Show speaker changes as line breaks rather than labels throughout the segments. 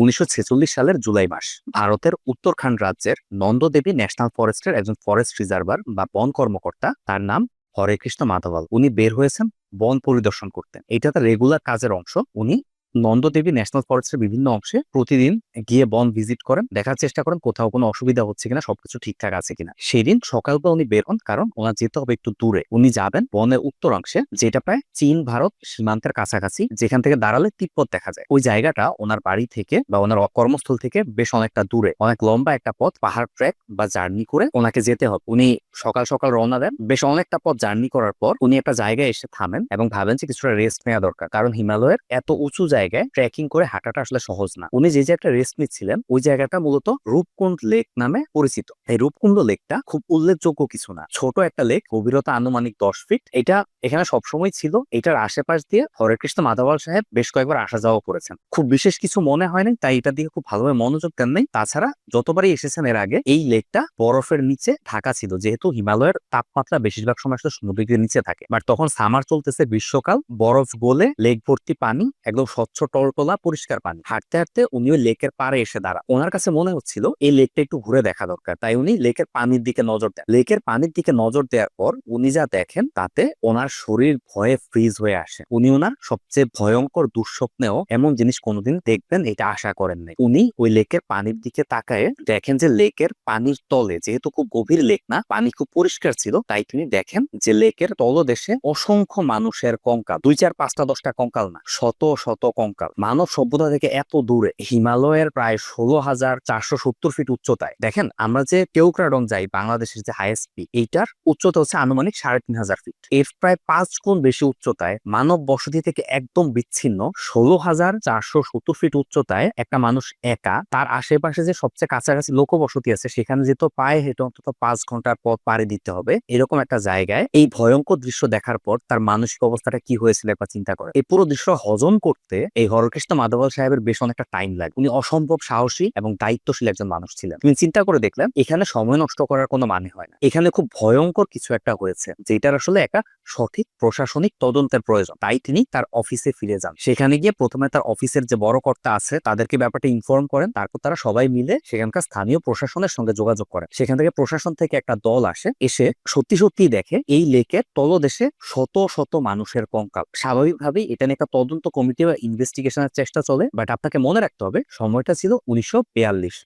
উনিশশো ছেচল্লিশ সালের জুলাই মাস। ভারতের উত্তরখান্ড রাজ্যের নন্দদেবী ন্যাশনাল ফরেস্টের একজন ফরেস্ট রিজার্ভার বা বন কর্মকর্তা, তার নাম হরে কৃষ্ণ মাধবাল। উনি বের হয়েছেন বন পরিদর্শন করতেন এটা তার রেগুলার কাজের অংশ। উনি নন্দদেবী ন্যাশনাল ফরেস্টের বিভিন্ন অংশে প্রতিদিন গিয়ে বন ভিজিট করেন। দেখার চেষ্টা করেন কোথাও কোনো অসুবিধা হচ্ছে কিনা, সবকিছু ঠিকঠাক আছে কিনা। সেই দিন সকালবেলা উনি বের হন, কারণ ওনার যেতে হবে একটু দূরে। উনি যাবেন বনের উত্তর অংশে, যেটা প্রায় চীন, ভারত সীমান্তের কাছাকাছি, যেখান থেকে দাঁড়ালে তিব্বত দেখা যায়। ওই জায়গাটা ওনার বাড়ি থেকে বা ওনার কর্মস্থল থেকে বেশ অনেকটা দূরে। অনেক লম্বা একটা পথ, পাহাড় ট্রেক বা জার্নি করে ওনাকে যেতে হবে। উনি সকাল সকাল রওনা দেন। বেশ অনেকটা পথ জার্নি করার পর উনি একটা জায়গায় এসে থামেন এবং ভাবেন যে কিছুটা রেস্ট নেওয়া দরকার। কারণ হিমালয়ের এত উঁচু জায়গায় ট্রেকিং করে হাঁটাটা আসলে সহজ না। উনি যে একটা রেস্ট নিচ্ছিলেন, ওই জায়গাটা মূলত রূপকুণ্ড লেক নামে পরিচিত। এই রূপকুণ্ড লেকটা খুব উল্লেখযোগ্য কিছু না। ছোট একটা লেক গভীরতা আনুমানিক দশ ফিট এটা এখানে সবসময় ছিল। এটার আশেপাশ দিয়ে হরে কৃষ্ণ মাধবাল সাহেব বেশ কয়েকবার আসা যাওয়া করেছেন। খুব বিশেষ কিছু মনে হয়নি তাই এটা দিকে খুব ভালোভাবে মনোযোগ দেন নাই। তাছাড়া যতবারই এসেছেন এর আগে, এই লেকটা বরফের নিচে ঢাকা ছিল, যেহেতু হিমালয়ের তাপমাত্রা বেশিরভাগ সময় আসলে সমুদ্রের নিচে থাকে। বাট তখন সামার চলতেছে গ্রীষ্মকাল, বরফ গলে, লেক ভর্তি পানি, একদম স্বচ্ছ টলটলা পরিষ্কার পানি। হাঁটতে হাঁটতে উনি ওই লেকের পাড়ে এসে দাঁড়া ওনার কাছে মনে হচ্ছিল, এই লেকটা একটু ঘুরে দেখা দরকার। তাই উনি লেকের পানির দিকে নজর দেন। লেকের পানির দিকে নজর দেওয়ার পর উনি যা দেখেন, তাতে ওনার শরীর ভয়ে ফ্রিজ হয়ে আসে। উনি ওনার সবচেয়ে ভয়ঙ্কর দুঃস্বপ্নেও এমন জিনিস কোনোদিন দেখবেন, এটা আশা করেন নাই। উনি ওই লেকের পানির দিকে তাকায় দেখেন যে লেকের পানির তলে, যেহেতু খুব গভীর লেক না, পানি খুব পরিষ্কার ছিল, তাই তিনি দেখেন যে লেকের তলদেশে অসংখ্য মানুষের কঙ্কাল, দুই চার পাঁচটা দশটা কঙ্কাল না, শত শত কঙ্কাল। মানব সভ্যতা থেকে এত দূরে, হিমালয়ের প্রায় ষোলো হাজার চারশো সত্তর ফিট উচ্চতায়। দেখেন, আমরা যে কেউক্রাডং যাই, বাংলাদেশের যে হাইয়েস্ট পিক এইটার উচ্চতা হচ্ছে আনুমানিক সাড়ে তিন হাজার ফিট এর প্রায় পাঁচ গুণ বেশি উচ্চতায় মানব বসতি থেকে একদম বিচ্ছিন্ন ষোলো হাজার চারশো সত্তর ফিট উচ্চতায় একটা মানুষ একা। তার আশেপাশে যে সবচেয়ে কাছাকাছি লোকবসতি আছে, সেখানে যেহেতু পায়ে হেঁটে অন্তত পাঁচ ঘণ্টার পথ পাড়ি দিতে হবে। এরকম একটা জায়গায় এই ভয়ঙ্কর দৃশ্য দেখার পর তার মানসিক অবস্থাটা কি হয়েছিল একবার চিন্তা করে এই পুরো দৃশ্য হজম করতে এই হরকৃষ্ণ মাধবল সাহেবের বেশ অনেকটা টাইম লাগে। উনি অসম্ভব সাহসী এবং দায়িত্বশীল একজন মানুষ ছিলেন। তুমি চিন্তা করে দেখলেন, এখানে সময় নষ্ট করার কোনো মানে হয় না। এখানে খুব ভয়ঙ্কর কিছু একটা হয়েছে, যেটার আসলে একটা সঠিক প্রশাসনিক তদন্তের প্রয়োজন। তাই তিনি তার অফিসে ফিরে যান। সেখানে গিয়ে প্রথমে তার অফিসের যে বড় কর্তা আছে, তাদেরকে ব্যাপারটা ইনফর্ম করেন। তারপর তারা সবাই মিলে সেখানকার স্থানীয় প্রশাসনের সঙ্গে যোগাযোগ করেন। সেখান থেকে প্রশাসন থেকে একটা দল আসে, এসে সত্যি সত্যি দেখে এই লেকের তলদেশে শত শত মানুষের কঙ্কাল। স্বাভাবিকভাবেই এটা নিয়ে একটা তদন্ত কমিটি বা ইনভেস্টিগেশনের চেষ্টা চলে বাট আপনাকে মনে রাখতে হবে, সময়টা ছিল উনিশশো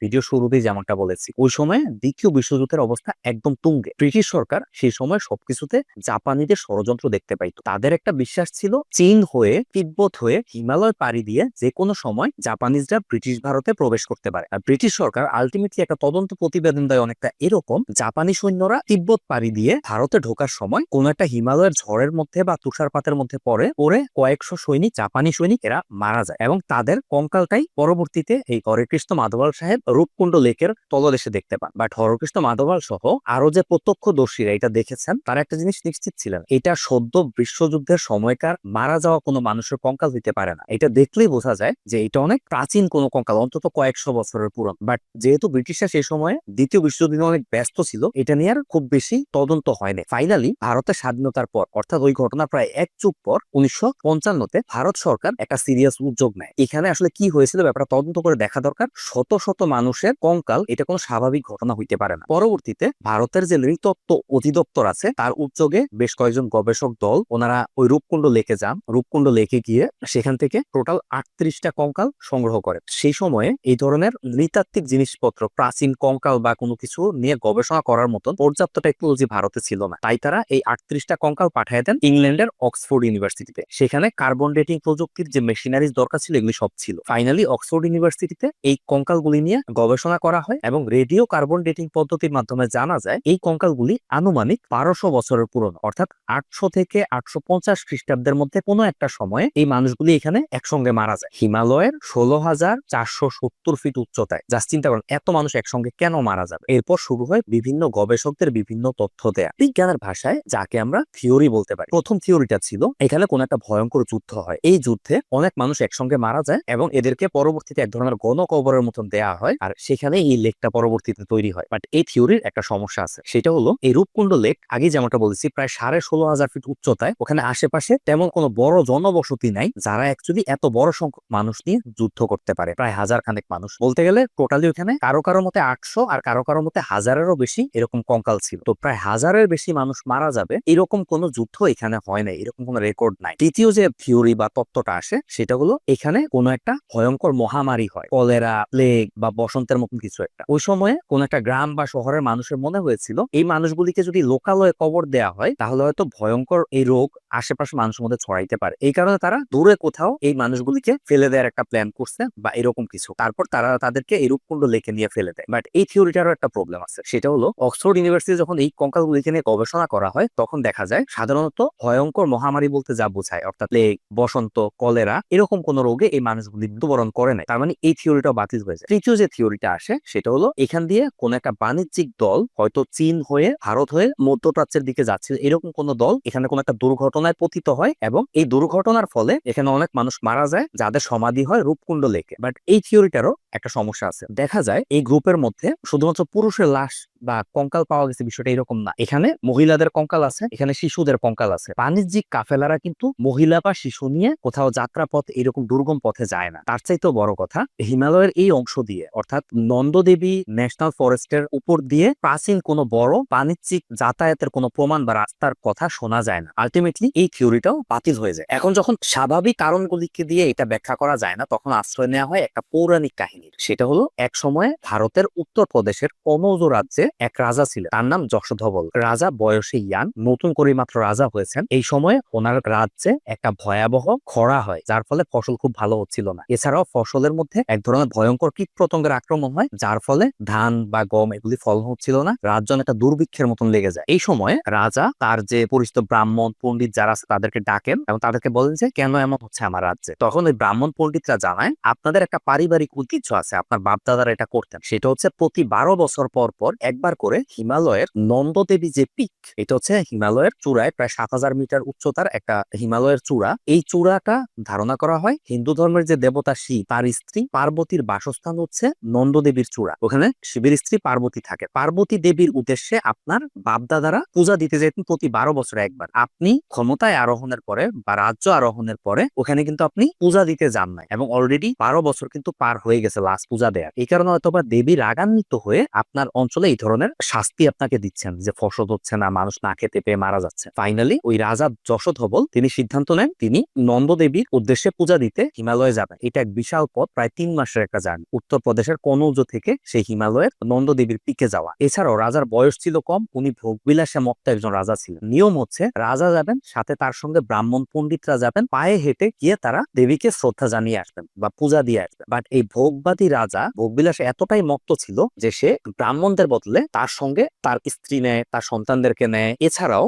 ভিডিও শুরুতেই যেমনটা বলেছি, ওই সময় দ্বিতীয় বিশ্বযুদ্ধের অবস্থা একদম তুঙ্গে। ব্রিটিশ সরকার সেই সময় সবকিছুতে জাপানিদের ষড়যন্ত্র দেখতে পাইতো। তাদের একটা বিশ্বাস ছিল, চীন হয়ে, তিব্বত হয়ে হিমালয় পাড়ি দিয়ে যে কোনো সময় জাপানিজরা ব্রিটিশ ভারতে প্রবেশ করতে পারে। আর ব্রিটিশ সরকার আলটিমেটলি একটা তদন্ত প্রতিবেদন দেয় অনেকটা এরকম, জাপানি সৈন্যরা তিব্বত পাড়ি দিয়ে ভারতে ঢোকার সময় কোন একটা হিমালয়ের ঝড়ের মধ্যে বা তুষারপাতের মধ্যে পড়ে পরে কয়েকশো সৈনিক, জাপানি সৈনিক এরা মারা যায় এবং তাদের কঙ্কালটাই পরবর্তীতে এই হরেকৃষ্ণ মাধবাল সাহেব রূপকুণ্ড লেকের তলদেশে দেখতে পান। বাট হরকৃষ্ণ মাধবাল সহ আরও যে প্রত্যক্ষদর্শীরা এটা দেখেছেন, তারা একটা জিনিস নিশ্চিত ছিলেন, এটা সদ্য বিশ্বযুদ্ধের সময়কার মারা যাওয়া কোনো মানুষের কঙ্কাল হইতে পারে না। এটা দেখলেই বোঝা যায় যে এটা অনেক প্রাচীন কোনো কঙ্কাল, অন্তত কয়েকশো বছরের পুরনো। বাট যেহেতু ব্রিটিশরা সেই সময়ে দ্বিতীয় বিশ্বযুদ্ধে অনেক ব্যস্ত ছিল, এটা নিয়ে আর খুব বেশি তদন্ত হয়নি। ফাইনালি ভারতের স্বাধীনতার পর, অর্থাৎ ওই ঘটনা প্রায় এক যুগ পর, উনিশশো পঞ্চান্নতে ভারত সরকার একটা সিরিয়াস উদ্যোগ নেয়। এখানে আসলে কি হয়েছিল ব্যাপারটা তদন্ত করে দেখা দরকার। শত শত মানুষের কঙ্কাল, এটা কোনো স্বাভাবিক ঘটনা হইতে পারে না। পরবর্তীতে ভারতের যে নৃতত্ত্ব অধিদপ্তর আছে, তার উদ্যোগে বেশ কয়েকজন গবেষক দল, ওনারা ওই রূপকুণ্ড লেকে যান। রূপকুণ্ড লেকে গিয়ে সেখান থেকে টোটাল আটত্রিশটা কঙ্কাল সংগ্রহ করে। সেই সময়ে এই ধরনের নৃতাত্ত্বিক জিনিসপত্র, প্রাচীন কঙ্কাল বা কোনো কিছু নিয়ে গবেষণা করার মতন পর্যাপ্ত টেকনোলজি ভারতে ছিল না। তাই তারা এই আটত্রিশটা কঙ্কাল পাঠিয়ে দেন ইংল্যান্ডের অক্সফোর্ড ইউনিভার্সিটিতে। সেখানে কার্বন ডেটিং প্রযুক্তির যে মেশিনারিজ দরকার ছিল, এগুলি সব ছিল। ফাইনালি অক্সফোর্ড ইউনিভার্সিটিতে এই কঙ্কালগুলি নিয়ে গবেষণা করা হয় এবং রেডিও কার্বন ডেটিং পদ্ধতির মাধ্যমে জানা যায়, এই কঙ্কালগুলি আনুমানিক বারোশো বছরের পুরনো। অর্থাৎ আটশো থেকে আটশো পঞ্চাশ খ্রিস্টাব্দের মধ্যে কোনো একটা সময়ে এই মানুষগুলি এখানে একসঙ্গে মারা যায়। হিমালয়ের ষোলো হাজার চারশো সত্তর ফিট উচ্চতায়। যা চিন্তা করেন, এত মানুষ একসঙ্গে কেন মারা যাবে? এরপর শুরু হয় বিভিন্ন গবেষকদের বিভিন্ন তথ্য দেয়া। বিজ্ঞানের ভাষায় যাকে আমরা থিওরি বলতে পারি। প্রথম থিওরিটা ছিল, এখানে কোন একটা ভয়ঙ্কর যুদ্ধ হয়। এই যুদ্ধে অনেক মানুষ একসঙ্গে মারা যায় এবং এদেরকে পরবর্তীতে এক ধরনের গণকবরের মতন দেয়া হয় আর সেখানে এই লেকটা পরবর্তীতে তৈরি হয়। বাট এই থিওরির একটা সমস্যা আছে। সেটা হলো, এই রূপকুণ্ড লেক আগে যেমনটা বলেছি, প্রায় সাড়ে ষোলো হাজার ফিট উচ্চতায়। ওখানে আশেপাশে তেমন কোনো বড় জনবসতি নাই, যারা অ্যাকচুয়ালি এত বড় সংখ্যক মানুষ নিয়ে যুদ্ধ করতে পারে। প্রায় হাজার খানেক মানুষ। বলতে গেলে টোটালি ওখানে কারও কারও মতে আটশো আর কারও কারও মতে হাজারেরও বেশি এরকম কঙ্কাল ছিল। তো প্রায় হাজারের বেশি মানুষ মারা যাবে। এরকম কোনো যুদ্ধ এখানে হয় না এরকম কোনো রেকর্ড নাই। তৃতীয় যে থিওরি বা তত্ত্বটা আসে, সেটা হলো এখানে কোনো একটা ভয়ঙ্কর মহামারী হয়। কলেরা প্লেগ বা বসন্তের মতন কিছু একটা। ওই সময়ে কোন একটা গ্রাম বা শহরের মানুষের মনে হয়েছিল, এই মানুষগুলিকে যদি লোকালয়ে কবর দেয়া হয়, তাহলে হয়তো ভয়ঙ্কর এই রোগ আশেপাশে মানুষের মধ্যে ছড়াইতে পারে। এই কারণে তারা দূরে কোথাও এই মানুষগুলিকে ফেলে দেওয়ার একটা প্ল্যান করছে বা এরকম কিছু। তারপর তারা তাদেরকে এই রূপকুণ্ড লেখে নিয়ে ফেলে দেয়। বাট এই থিওরিটারও একটা প্রবলেম আছে। সেটা হলো অক্সফোর্ড ইউনিভার্সিটি যখন এই কঙ্কালগুলিকে নিয়ে গবেষণা করা হয়, তখন দেখা যায় সাধারণত ভয়ঙ্কর মহামারী বলতে যা বোঝায়, অর্থাৎ প্লেগ বসন্ত কলেরা এরকম কোন রোগে এই মানুষগুলি মৃত্যুবরণ করে নাই। তার মানে এই থিওরিটাও বাতিল হয়ে যায়। তৃতীয় যে থিওরিটা আসে, সেটা হলো, এখান দিয়ে কোন একটা বাণিজ্যিক দল, হয়তো চীন হয়ে, ভারত হয়ে মধ্যপ্রাচ্যের দিকে যাচ্ছে, এরকম কোন দল, এখানে কোন একটা দুর্ঘটনায় পতিত হয় এবং এই দুর্ঘটনার ফলে এখানে অনেক মানুষ মারা যায় যাদের সমাধি হয় রূপকুণ্ড লেকে। বাট এই থিওরিটারও একটা সমস্যা আছে। দেখা যায় এই গ্রুপের মধ্যে শুধুমাত্র পুরুষের লাশ বা কঙ্কাল পাওয়া গেছে বিষয়টা এরকম না। এখানে মহিলাদের কঙ্কাল আছে, এখানে শিশুদের কঙ্কাল আছে। বাণিজ্যিক কাফেলারা কিন্তু মহিলা বা শিশু নিয়ে কোথাও যাত্রা পথ এরকম দুর্গম পথে যায় না। তার চাইতেও বড় কথা, হিমালয়ের এই অংশ দিয়ে, অর্থাৎ নন্দদেবী ন্যাশনাল ফরেস্টের উপর দিয়ে প্রাচীন কোনো বড় বাণিজ্যিক যাতায়াতের কোনো প্রমাণ বা রাস্তার কথা শোনা যায় না। আলটিমেটলি এই থিওরিটাও বাতিল হয়ে যায়। এখন যখন স্বাভাবিক কারণগুলিকে দিয়ে এটা ব্যাখ্যা করা যায় না, তখন আশ্রয় নেওয়া হয় একটা পৌরাণিক কাহিনীর। সেটা হলো, এক সময় ভারতের উত্তর প্রদেশের কনৌজ রাজ্যে এক রাজা ছিলেন, তার নাম যশোধবল। রাজা বয়সে ইয়াং নতুন করে মাত্র রাজা হয়েছেন। এই সময় ওনার রাজ্যে একটা ভয়াবহ খরা হয়, যার ফলে ফসল খুব ভালো হচ্ছিল না। এছাড়াও ফসলের মধ্যে এক ধরনের ভয়ঙ্কর কীট পতঙ্গের আক্রমণ হয়, যার ফলে ধান বা গম এগুলি ফলন হচ্ছিল না, রাজ্য একটা দুর্ভিক্ষের মতন লেগে যায়। এই সময় রাজা তার যে পরিচিত ব্রাহ্মণ, পণ্ডিত যারা তাদেরকে ডাকেন এবং তাদেরকে বলেন যে, কেন এমন হচ্ছে আমার রাজ্যে? তখন ওই ব্রাহ্মণ পণ্ডিতরা জানায়, আপনাদের একটা পারিবারিক ঐতিহ্য আছে, আপনার বাপদাদারা এটা করতেন। সেটা হচ্ছে প্রতি বারো বছর পর পর একবার করে হিমালয়ের নন্দদেবী যে পিক, এটা হচ্ছে হিমালয়ের চূড়ায় প্রায় সাত হাজার মিটার উচ্চতার একটা হিমালয়ের চূড়া। এই চূড়াটা ধারণা করা হয় হিন্দু ধর্মের যে দেবতা শিব, তার স্ত্রী পার্বতীর বাসস্থান হচ্ছে নন্দদেবীর চূড়া। ওখানে শিবের স্ত্রী পার্বতী থাকে। পার্বতী দেবীর উদ্দেশ্যে আপনার বাপদাদারা পূজা দিতে যেতেন প্রতি বারো বছরে একবার। আপনি ক্ষমতায় আরোহণের পরে বা রাজ্য আরোহণের পরে ওখানে কিন্তু আপনি পূজা দিতে যান নাই এবং অলরেডি বারো বছর কিন্তু পার হয়ে গেছে লাস্ট পূজা দেয়ার। এই কারণে হয়তো বা দেবী রাগান্বিত হয়ে আপনার অঞ্চলে এই ধরনের শাস্তি আপনাকে দিচ্ছেন যে ফসল হচ্ছে না, মানুষ না খেতে পেয়ে মারা যাচ্ছে। ফাইনালি ওই রাজা যশোধবল তিনি সিদ্ধান্ত নেন, তিনি নন্দদেবীর উদ্দেশ্যে পূজা দিতে হিমালয়ে যাবেন। এটা এক বিশাল পথ, প্রায় তিন মাসের একটা জার্নি। উত্তরপ্রদেশের কনৌজ থেকে সেই হিমালয়ের নন্দদেবীর পিকে যাওয়া। এছাড়াও রাজার বয়স ছিল কম, উনি ভোগবিলাসে মত্ত একজন রাজা ছিলেন। নিয়ম হচ্ছে রাজা যাবেন সাথে তার সঙ্গে ব্রাহ্মণ পণ্ডিতরা যাবেন, পায়ে হেঁটে গিয়ে তারা দেবীকে শ্রদ্ধা জানিয়ে আসবেন বা পূজা দিয়ে আসবেন। বাট এই ভোগবাদী রাজা ভোগবিলাসে এতটাই মত্ত ছিল যে সে ব্রাহ্মণদের বদলে তার সঙ্গে তার স্ত্রী নেয়, তার সন্তানদেরকে নেয়। এছাড়াও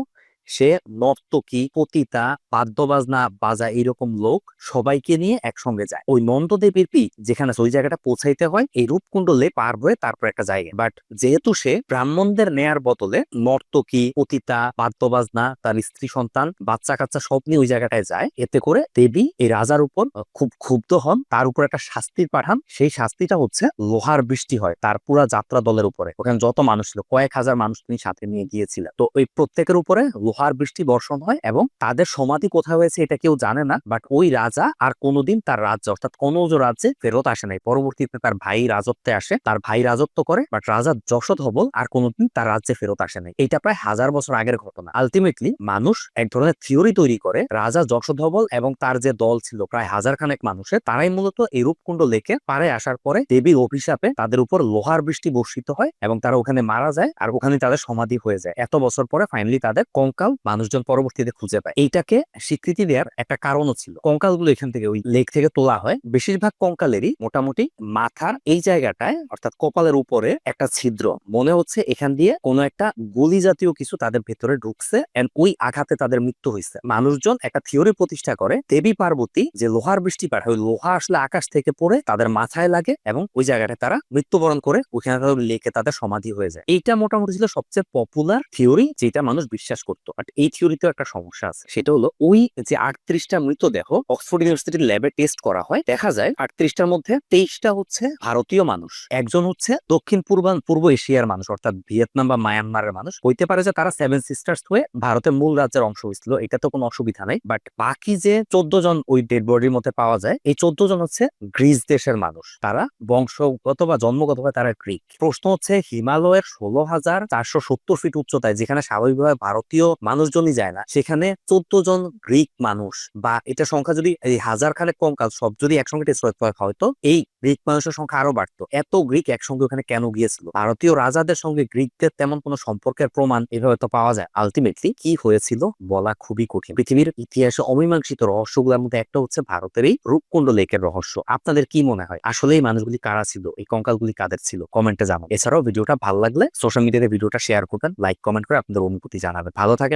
সে নর্তকী, পতিতা, বাদ্যবাজনা, বাজা এইরকম লোক সবাইকে নিয়ে একসঙ্গে যায়। ওই নন্দদেবীর পিক যেখানে ওই জায়গাটা পৌঁছাইতে হয়, এই রূপকুণ্ডলে পার হয়ে তারপর একটা জায়গা। বাট যেহেতু সে ব্রাহ্মণদের নেয়ার বদলে নর্তকী, পতিতা, বাদ্যবাজনা, তার স্ত্রী সন্তান, বাচ্চা কাচ্চা সব নিয়ে ওই জায়গাটায় যায়, এতে করে দেবী এই রাজার উপর খুব ক্ষুব্ধ হন, তার উপর একটা শাস্তির পাঠান। সেই শাস্তিটা হচ্ছে লোহার বৃষ্টি হয় তার পুরা যাত্রা দলের উপরে। ওখানে যত মানুষ ছিল, কয়েক হাজার মানুষ তিনি সাথে নিয়ে গিয়েছিলেন। তো ওই প্রত্যেকের উপরে লোহার বৃষ্টি, বর্ষণ হয় এবং তাদের সমাধি কোথায় হয়েছে এটা কেউ জানে না বাট ওই রাজা আর কোনোদিন তার রাজ্য, অর্থাৎ কনৌজ রাজ্যে ফেরত আসে নাই। পরবর্তীতে তার ভাই রাজত্বে আসে, তার ভাই রাজত্ব করে বাট রাজা যশোধ হবল আর কোনোদিন তার রাজ্যে ফেরত আসে নাই। এটা প্রায় হাজার বছর আগের ঘটনা। আলটিমেটলি মানুষ এক ধরনের থিওরি তৈরি করে, রাজা যশোধ হবল এবং তার যে দল ছিল, প্রায় হাজার খানেক মানুষের, তারাই মূলত এই রূপকুণ্ড লেকে পারে আসার পরে দেবীর অভিশাপে তাদের উপর লোহার বৃষ্টি বর্ষিত হয় এবং তারা ওখানে মারা যায় আর ওখানে তাদের সমাধি হয়ে যায়। এত বছর পরে ফাইনালি তাদের কঙ্কাল মানুষজন পরবর্তীতে খুঁজে পায়। এইটাকে স্বীকৃতি দেওয়ার একটা কারণও ছিল। কঙ্কালগুলো এখান থেকে ওই লেক থেকে তোলা হয়। বেশিরভাগ কঙ্কালেরই মোটামুটি মাথার এই জায়গাটায় অর্থাৎ কপালের উপরে একটা ছিদ্র। মনে হচ্ছে এখান দিয়ে কোনো একটা গুলি জাতীয় কিছু তাদের ভেতরে ঢুকছে এন্ড ওই আঘাতে তাদের মৃত্যু হয়েছে মানুষজন একটা থিওরি প্রতিষ্ঠা করে, দেবী পার্বতী যে লোহার বৃষ্টি পাঠায় ওই লোহা আসলে আকাশ থেকে পড়ে তাদের মাথায় লাগে এবং ওই জায়গাটায় তারা মৃত্যুবরণ করে ওখানে লেকে তাদের সমাধি হয়ে যায়। এইটা মোটামুটি ছিল সবচেয়ে পপুলার থিওরি যেটা মানুষ বিশ্বাস করতো। বাট এই থিওরিতেও একটা সমস্যা আছে। সেটা হলো ওই যে আটত্রিশটা মৃতদেহ অক্সফোর্ড ইউনিভার্সিটির ল্যাবে টেস্ট করা হয়, দেখা যায় আটত্রিশটার মধ্যে তেইশটা হচ্ছে ভারতীয় মানুষ, একজন হচ্ছে দক্ষিণ পূর্বান, পূর্ব এশিয়ার মানুষ, অর্থাৎ ভিয়েতনাম বা মায়ানমারের মানুষ। হইতে পারে যে তারা সেভেন সিস্টার্স হয়ে ভারতের মূল রাজ্যের অংশ হয়েছিল, এটা তো কোনো অসুবিধা নাই। বাট বাকি যে চোদ্দ জন ওই ডেড বডির মধ্যে পাওয়া যায়, এই চোদ্দ জন হচ্ছে গ্রিস দেশের মানুষ। তারা বংশগত বা জন্মগতভাবে তারা গ্রিক প্রশ্ন হচ্ছে হিমালয়ের ষোলো হাজার চারশো সত্তর ফিট উচ্চতায়, যেখানে স্বাভাবিকভাবে ভারতীয় মানুষজনই যায় না। সেখানে চোদ্দ জন গ্রিক মানুষ বা এটা সংখ্যা যদি এই হাজার খানেক কঙ্কাল সব যদি একসঙ্গে টেস্ট হয় হয়তো এই গ্রিক মানুষের সংখ্যা আরও বাড়তো। এত গ্রিক একসঙ্গে ওখানে কেন গিয়েছিল? ভারতীয় রাজাদের সঙ্গে গ্রিকদের তেমন কোনো সম্পর্কের প্রমাণ এভাবে তো পাওয়া যায়। আলটিমেটলি কি হয়েছিল বলা খুবই কঠিন। পৃথিবীর ইতিহাসে অমীমাংসিত রহস্যগুলোর মধ্যে একটা হচ্ছে ভারতের এই রূপকুণ্ড লেকের রহস্য। আপনাদের কি মনে হয়? আসলে এই মানুষগুলি কারা ছিল? এই কঙ্কালগুলি কাদের ছিল? কমেন্টে জানান এছাড়াও ভিডিওটা ভালো লাগলে সোশ্যাল মিডিয়াতে ভিডিওটা শেয়ার করবেন লাইক কমেন্ট করে আপনাদের অনুভূতি জানাবেন। ভালো থাকেন